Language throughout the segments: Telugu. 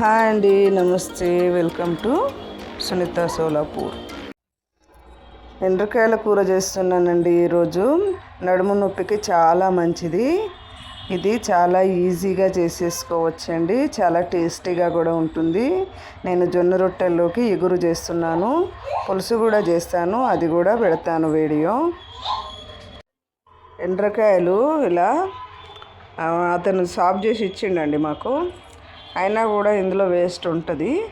హాయ్ అండి నమస్తే వెల్కమ్ టు సునీత సోలాపూర్. ఎండ్రకాయల కూర చేస్తున్నానండి ఈరోజు. నడుము నొప్పికి చాలా మంచిది. ఇది చాలా ఈజీగా చేసేసుకోవచ్చండి. చాలా టేస్టీగా కూడా ఉంటుంది. నేను జొన్న రొట్టెల్లోకి ఎగురు చేస్తున్నాను. పులుసు కూడా చేస్తాను. అది కూడా పెడతాను వీడియో. ఎండ్రకాయలు ఇలా అతను సాఫ్ చేసి ఇచ్చిండండి మాకు. అయినా కూడా ఇందులో వేస్ట్ ఉంటుంది.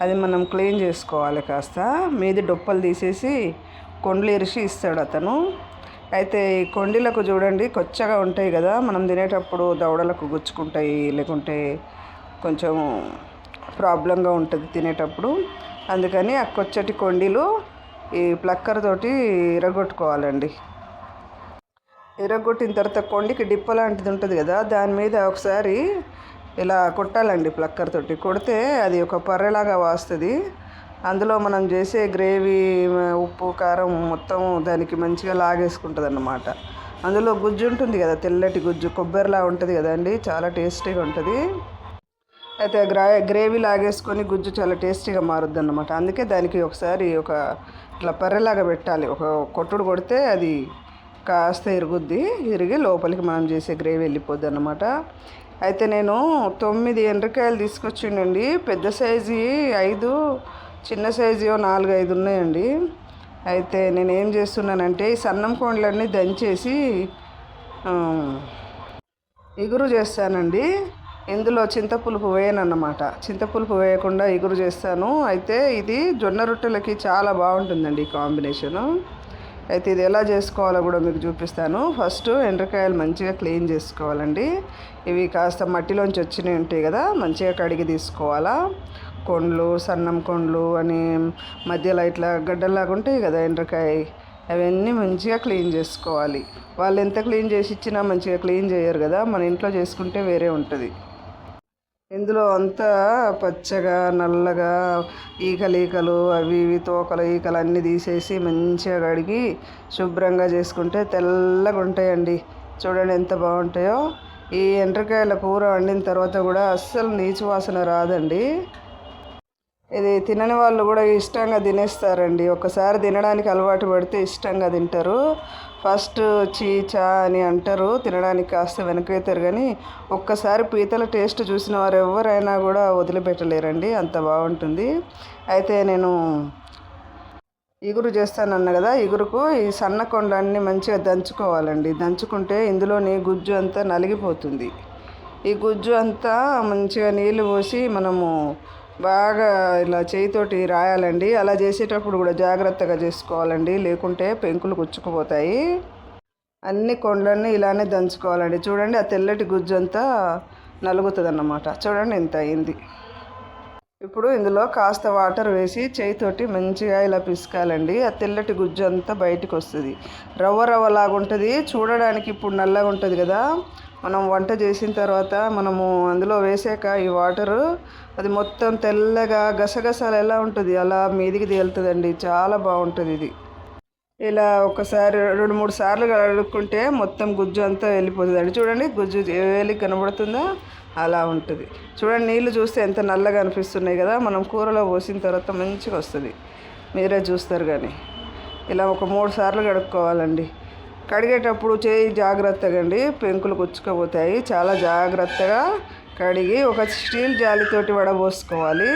అది మనం క్లీన్ చేసుకోవాలి కాస్త. మీది డొప్పలు తీసేసి కొండలు ఇరిసి ఇస్తాడు అతను. అయితే ఈ కొండలకు చూడండి కొచ్చగా ఉంటాయి కదా. మనం తినేటప్పుడు దవడలకు గుచ్చుకుంటాయి లేకుంటే కొంచెం ప్రాబ్లంగా ఉంటుంది తినేటప్పుడు. అందుకని ఆ కొచ్చటి కొండీలు ఈ ప్లక్కర్ తోటి ఇరగొట్టుకోవాలండి. ఇరగొట్టిన తర్వాత కొండికి డిప్ప లాంటిది ఉంటుంది కదా. దాని మీద ఒకసారి ఇలా కొట్టాలండి ప్లక్కర్ తోటి. కొడితే అది ఒక పర్రెలాగా వాస్తుంది. అందులో మనం చేసే గ్రేవీ ఉప్పు కారం మొత్తం దానికి మంచిగా లాగేసుకుంటుంది అన్నమాట అందులో గుజ్జు ఉంటుంది కదా తెల్లటి గుజ్జు కొబ్బరిలా ఉంటుంది కదండి చాలా టేస్టీగా ఉంటుంది. అయితే గ్రా గ్రేవీ లాగేసుకొని గుజ్జు చాలా టేస్టీగా మారుద్ది అన్నమాట అందుకే దానికి ఒకసారి ఒక ఇట్లా పర్రెలాగా పెట్టాలి. ఒక కొట్టుడు కొడితే అది కాస్త ఇరుగుద్ది. ఇరిగి లోపలికి మనం చేసే గ్రేవీ వెళ్ళిపోద్ది అన్నమాట అయితే నేను తొమ్మిది ఎండ్రకాయలు తీసుకొచ్చిండండి. పెద్ద సైజు ఐదు చిన్న సైజు నాలుగు ఐదు ఉన్నాయండి. అయితే నేను ఏం చేస్తున్నానంటే ఈ సన్నం కోండ్లన్నీ దంచేసి ఇగురు చేస్తానండి. ఇందులో చింతపులుపు వేయనన్నమాట. చింతపులుపు వేయకుండా ఇగురు చేస్తాను. అయితే ఇది జొన్న రొట్టెలకి చాలా బాగుంటుందండి ఈ కాంబినేషను. అయితే ఇది ఎలా చేసుకోవాలో కూడా మీకు చూపిస్తాను. ఫస్ట్ ఎండ్రకాయలు మంచిగా క్లీన్ చేసుకోవాలండి. ఇవి కాస్త మట్టిలోంచి వచ్చినవి ఉంటాయి కదా మంచిగా కడిగి తీసుకోవాలా. కొండ్లు సన్నం కొండ్లు అని మధ్యలో ఇట్లా గడ్డల్లాగా ఉంటాయి కదా ఎండ్రకాయ అవన్నీ మంచిగా క్లీన్ చేసుకోవాలి. వాళ్ళు ఎంత క్లీన్ చేసి ఇచ్చినా మంచిగా క్లీన్ చేయరు కదా మన ఇంట్లో చేసుకుంటే వేరే ఉంటుంది. ఇందులో అంతా పచ్చగా నల్లగా ఈకలు ఈకలు అవి ఇవి తోకలు ఈకలు అన్నీ తీసేసి మంచిగా కడిగి శుభ్రంగా చేసుకుంటే తెల్లగా ఉంటాయండి. చూడండి ఎంత బాగుంటాయో. ఈ ఎండ్రకాయల కూర వండిన తర్వాత కూడా అస్సలు నీచు వాసన రాదండి. ఇది తినని వాళ్ళు కూడా ఇష్టంగా తినేస్తారండి. ఒకసారి తినడానికి అలవాటు పడితే ఇష్టంగా తింటారు. ఫస్ట్ చీచా అని అంటారు. తినడానికి కాస్త వెనకైతారు కానీ ఒక్కసారి పీతల టేస్ట్ చూసిన వారు ఎవరైనా కూడా వదిలిపెట్టలేరండి. అంత బాగుంటుంది. అయితే నేను ఇగురు చేస్తానన్న కదా ఇగురుకు ఈ సన్న కొండలన్నీ మంచిగా దంచుకోవాలండి. దంచుకుంటే ఇందులోని గుజ్జు అంతా నలిగిపోతుంది. ఈ గుజ్జు అంతా మంచిగా నీళ్ళు పోసి మనము బాగా ఇలా చేయితోటి రాయాలండి. అలా చేసేటప్పుడు కూడా జాగ్రత్తగా చేసుకోవాలండి. లేకుంటే పెంకులు గుచ్చుకుపోతాయి. అన్ని కొండలన్నీ ఇలానే దంచుకోవాలండి. చూడండి ఆ తెల్లటి గుజ్జు అంతా నలుగుతుంది అన్నమాట చూడండి ఇంత అయింది. ఇప్పుడు ఇందులో కాస్త వాటర్ వేసి చేయితోటి మంచిగా ఇలా పిసకాలండి. ఆ తెల్లటి గుజ్జు అంతా బయటకు వస్తుంది రవ్వ రవ్వలాగా ఉంటుంది చూడడానికి ఇప్పుడు నల్లగా ఉంటుంది కదా. మనం వంట చేసిన తర్వాత మనము అందులో వేసాక ఈ వాటరు అది మొత్తం తెల్లగా గసగసాలు ఎలా ఉంటుంది అలా మీదికి తేలుతుందండి. చాలా బాగుంటుంది ఇది. ఇలా ఒకసారి రెండు మూడు సార్లు కడుక్కుంటే మొత్తం గుజ్జు అంతా వెళ్ళిపోతుంది అండి చూడండి గుజ్జు వేలి కనబడుతుందా అలా ఉంటుంది. చూడండి నీళ్ళు చూస్తే ఎంత నల్లగా అనిపిస్తున్నాయి కదా. మనం కూరలో పోసిన తర్వాత మంచిగా వస్తుంది. మీరే చూస్తారు కానీ ఇలా ఒక మూడు సార్లు కడుక్కోవాలండి. కడిగేటప్పుడు చేయి జాగ్రత్తగా అండి పెంకులు కుచ్చుకోపోతాయి చాలా జాగ్రత్తగా కడిగి ఒక స్టీల్ జాలితోటి వడబోసుకోవాలి.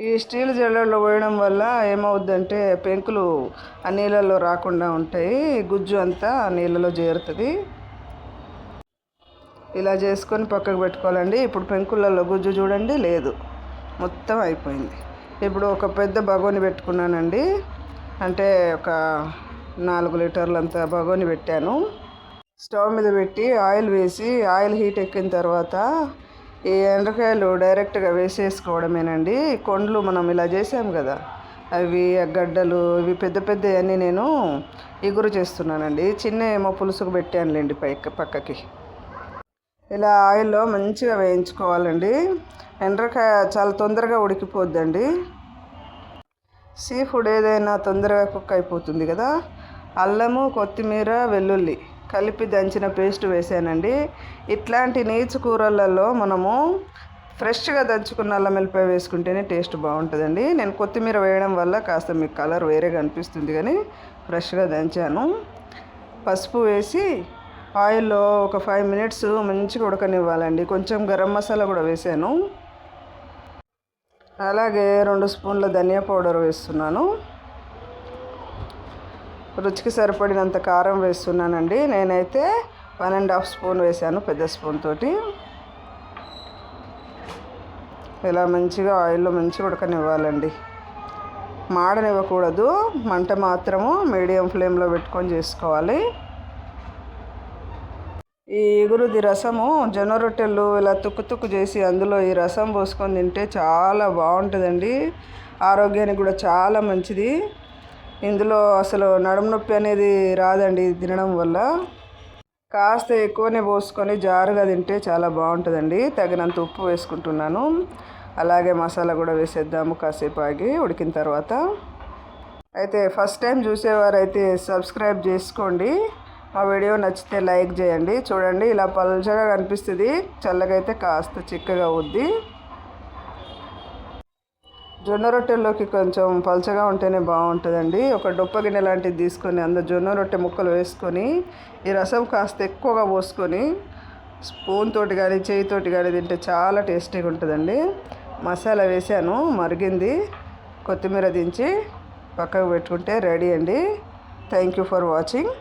ఈ స్టీల్ జల్లెల్లో పోయడం వల్ల ఏమవుద్దంటే పెంకులు ఆ నీళ్ళల్లో రాకుండా ఉంటాయి. గుజ్జు అంతా ఆ నీళ్ళలో చేరుతుంది. ఇలా చేసుకొని పక్కకు పెట్టుకోవాలండి. ఇప్పుడు పెంకులలో గుజ్జు చూడండి లేదు. మొత్తం అయిపోయింది. ఇప్పుడు ఒక పెద్ద బగోని పెట్టుకున్నానండి. అంటే ఒక నాలుగు లీటర్లంతా బగోని పెట్టాను. స్టవ్ మీద పెట్టి ఆయిల్ వేసి ఆయిల్ హీట్ ఎక్కిన తర్వాత ఈ ఎండ్రకాయలు డైరెక్ట్గా వేసేసుకోవడమేనండి. కొండలు కొండ్లు మనం ఇలా చేసాం కదా అవి గడ్డలు ఇవి పెద్ద పెద్ద అన్నీ నేను ఎగురు చేస్తున్నానండి. చిన్న ఏమో పులుసుకు పెట్టానులేండి పైకి పక్కకి. ఇలా ఆయిల్లో మంచిగా వేయించుకోవాలండి. ఎండ్రకాయ చాలా తొందరగా ఉడికిపోద్దండి. సీ ఫుడ్ ఏదైనా తొందరగా కుక్ అయిపోతుంది కదా అల్లము కొత్తిమీర వెల్లుల్లి కలిపి దంచిన పేస్ట్ వేసానండి. ఇట్లాంటి నీచు కూరలలో మనము ఫ్రెష్గా దంచుకున్న అల్లం వెల్లిపాయ వేసుకుంటేనే టేస్ట్ బాగుంటుందండి. నేను కొత్తిమీర వేయడం వల్ల కాస్త మీకు కలర్ వేరేగా అనిపిస్తుంది కానీ ఫ్రెష్గా దంచాను. పసుపు వేసి ఆయిల్లో ఒక ఫైవ్ మినిట్స్ మంచిగా ఉడకనివ్వాలండి. కొంచెం గరం మసాలా కూడా వేసాను. అలాగే రెండు స్పూన్ల ధనియా పౌడర్ వేస్తున్నాను. రుచికి సరిపడినంత కారం వేస్తున్నానండి. నేనైతే వన్ అండ్ హాఫ్ స్పూన్ వేసాను పెద్ద స్పూన్ తోటి. ఇలా మంచిగా ఆయిల్లో మంచిగా ఉడకనివ్వాలండి. మాడనివ్వకూడదు. మంట మాత్రము మీడియం ఫ్లేమ్లో పెట్టుకొని చేసుకోవాలి. ఈ ఎగురుది రసము జొన్న రొట్టెలు ఇలా తుక్కు తుక్కు చేసి అందులో ఈ రసం పోసుకొని తింటే చాలా బాగుంటుందండి. ఆరోగ్యానికి కూడా చాలా మంచిది. ఇందులో అసలు నడుము నొప్పి అనేది రాదండి తినడం వల్ల. కాస్త ఎక్కువనే పోసుకొని జారుగా తింటే చాలా బాగుంటుందండి. తగినంత ఉప్పు వేసుకుంటున్నాను. అలాగే మసాలా కూడా వేసేద్దాము కాసేపు ఆగి ఉడికిన తర్వాత. అయితే ఫస్ట్ టైం చూసేవారైతే సబ్స్క్రైబ్ చేసుకోండి. మా వీడియో నచ్చితే లైక్ చేయండి. చూడండి ఇలా పల్చగా కనిపిస్తుంది. చల్లగా అయితే కాస్త చిక్కగా అవుద్ది. జొన్న రొట్టెల్లోకి కొంచెం పలచగా ఉంటేనే బాగుంటుందండి. ఒక డొప్ప గిన్నె లాంటిది తీసుకొని అందులో జొన్న రొట్టె ముక్కలు వేసుకొని ఈ రసం కాస్త ఎక్కువగా పోసుకొని స్పూన్ తోటి కానీ చేయితోటి కానీ తింటే చాలా టేస్టీగా ఉంటుందండి. మసాలా వేసాను మరిగింది. కొత్తిమీర దించి పక్కకు పెట్టుకుంటే రెడీ అండి. Thank you for watching.